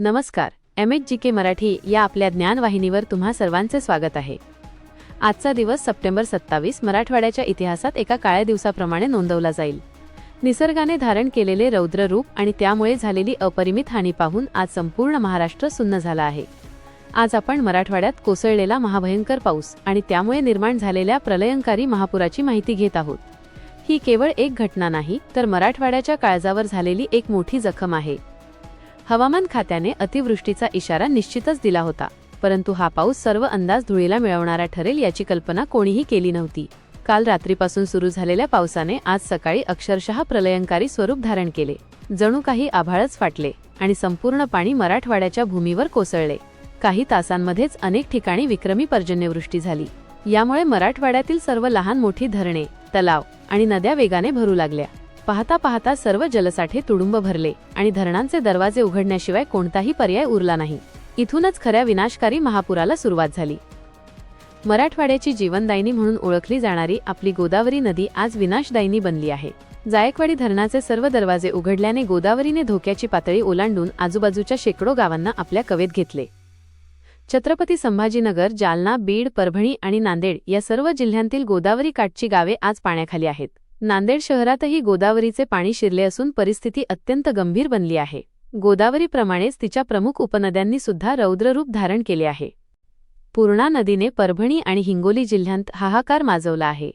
नमस्कार M H G K Marathi या आपल्या ज्ञानवाहिनीवर तुम्हा सर्वांचे स्वागत आहे. आजचा दिवस सप्टेंबर सत्तावीस मराठवाड्याच्या इतिहासात एका काळ्या दिवसाप्रमाणे नोंदवला जाईल. निसर्गाने धारण केलेले रौद्र रूप आणि त्यामुळे झालेली अपरिमित हानी पाहून आज संपूर्ण महाराष्ट्र सुन्न झाला आहे. आज आपण मराठवाड्यात कोसळलेला महाभयंकर पाऊस आणि त्यामुळे निर्माण झालेल्या प्रलयंकारी महापुराची माहिती घेत आहोत. ही केवळ एक घटना नाही तर मराठवाड्याच्या काळजावर झालेली एक मोठी जखम आहे. हवामान खात्याने अतिवृष्टीचा इशारा निश्चितच दिला होता परंतु हा पाऊस सर्व अंदाज धुळीला मिळवणारा ठरेल याची कल्पना कोणीही केली नव्हती. काल रात्रीपासून सुरू झालेल्या पावसाने आज सकाळी अक्षरशः प्रलयंकारी स्वरूप धारण केले. जणू काही आभाळच फाटले आणि संपूर्ण पाणी मराठवाड्याच्या भूमीवर कोसळले. काही तासांमध्येच अनेक ठिकाणी विक्रमी पर्जन्यवृष्टी झाली. यामुळे मराठवाड्यातील सर्व लहान मोठी धरणे तलाव आणि नद्या वेगाने भरू लागल्या. पाहता पाहता सर्व जलसाठे तुडुंब भरले आणि धरणांचे दरवाजे उघडण्याशिवाय कोणताही पर्याय उरला नाही. इथूनच खऱ्या विनाशकारी महापुराला सुरुवात झाली. मराठवाड्याची जीवनदायिनी म्हणून ओळखली जाणारी आपली गोदावरी नदी आज विनाशदायिनी बनली आहे. जायकवाडी धरणाचे सर्व दरवाजे उघडल्याने गोदावरीने धोक्याची पातळी ओलांडून आजूबाजूच्या शेकडो गावांना आपल्या कवेत घेतले. छत्रपती संभाजीनगर जालना बीड परभणी आणि नांदेड या सर्व जिल्ह्यांतील गोदावरी काठची गावे आज पाण्याखाली आहेत. नांदेड शहरातही गोदावरीचे पाणी शिरले असून परिस्थिती अत्यंत गंभीर बनली आहे. गोदावरीप्रमाणेच तिच्या प्रमुख उपनद्यांनी सुद्धा रौद्ररूप धारण केले आहे. पूर्णा नदीने परभणी आणि हिंगोली जिल्ह्यांत हाहाकार माजवला आहे.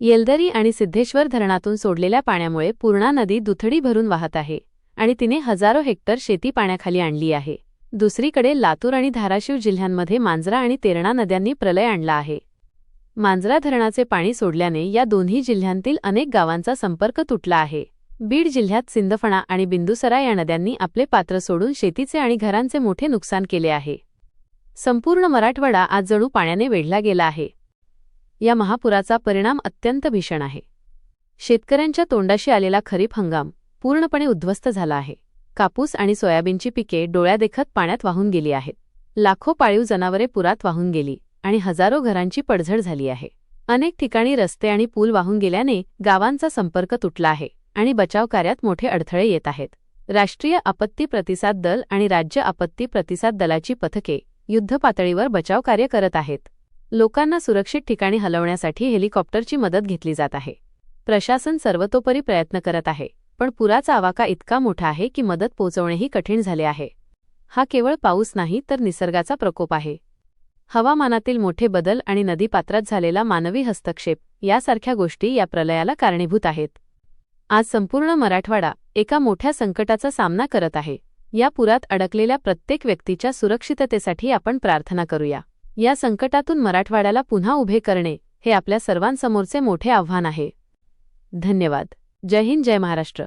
येलदरी आणि सिद्धेश्वर धरणातून सोडलेल्या पाण्यामुळे पूर्णा नदी दुथडी भरून वाहत आहे आणि तिने हजारो हेक्टर शेती पाण्याखाली आणली आहे. दुसरीकडे लातूर आणि धाराशिव जिल्ह्यांमध्ये मांजरा आणि तेरणा नद्यांनी प्रलय आणला आहे. मांजरा धरणाचे पाणी सोडल्याने या दोन्ही जिल्ह्यांतील अनेक गावांचा संपर्क तुटला आहे. बीड जिल्ह्यात सिंदफणा आणि बिंदुसरा या नद्यांनी आपले पात्र सोडून शेतीचे आणि घरांचे मोठे नुकसान केले आहे. संपूर्ण मराठवाडा आज जणू पाण्याने वेढला गेला आहे. या महापुराचा परिणाम अत्यंत भीषण आहे. शेतकऱ्यांच्या तोंडाशी आलेला खरीप हंगाम पूर्णपणे उद्ध्वस्त झाला आहे. कापूस आणि सोयाबीनची पिके डोळ्यादेखत पाण्यात वाहून गेली आहेत. लाखो पाळीव जनावरे पुरात वाहून गेली. आणि हजारो घरांची पडझड झाली आहे. अनेक ठिकाणी रस्ते आणि पूल वाहून गेल्याने गावांचा संपर्क तुटला आहे आणि बचाव कार्यात मोठे अडथळे येत आहेत. राष्ट्रीय आपत्ती प्रतिसाद दल आणि राज्य आपत्ती प्रतिसाद दलाची पथके युद्धपातळीवर बचाव कार्य करत आहेत. लोकांना सुरक्षित ठिकाणी हलवण्यासाठी हेलिकॉप्टरची मदत घेतली जात आहे. प्रशासन सर्वतोपरी प्रयत्न करत आहे पण पुराचा आवाका इतका मोठा आहे की मदत पोहोचवणेही कठीण झाले आहे. हा केवळ पाऊस नाही तर निसर्गाचा प्रकोप आहे. हवामानातील मोठे बदल आणि नदीपात्रात झालेला मानवी हस्तक्षेप यासारख्या गोष्टी या प्रलयाला कारणीभूत आहेत. आज संपूर्ण मराठवाडा एका मोठ्या संकटाचा सामना करत आहे. या पुरात अडकलेल्या प्रत्येक व्यक्तीच्या सुरक्षिततेसाठी आपण प्रार्थना करूया. या संकटातून मराठवाड्याला पुन्हा उभे करणे हे आपल्या सर्वांसमोरचे मोठे आव्हान आहे. धन्यवाद. जय हिंद जय महाराष्ट्र.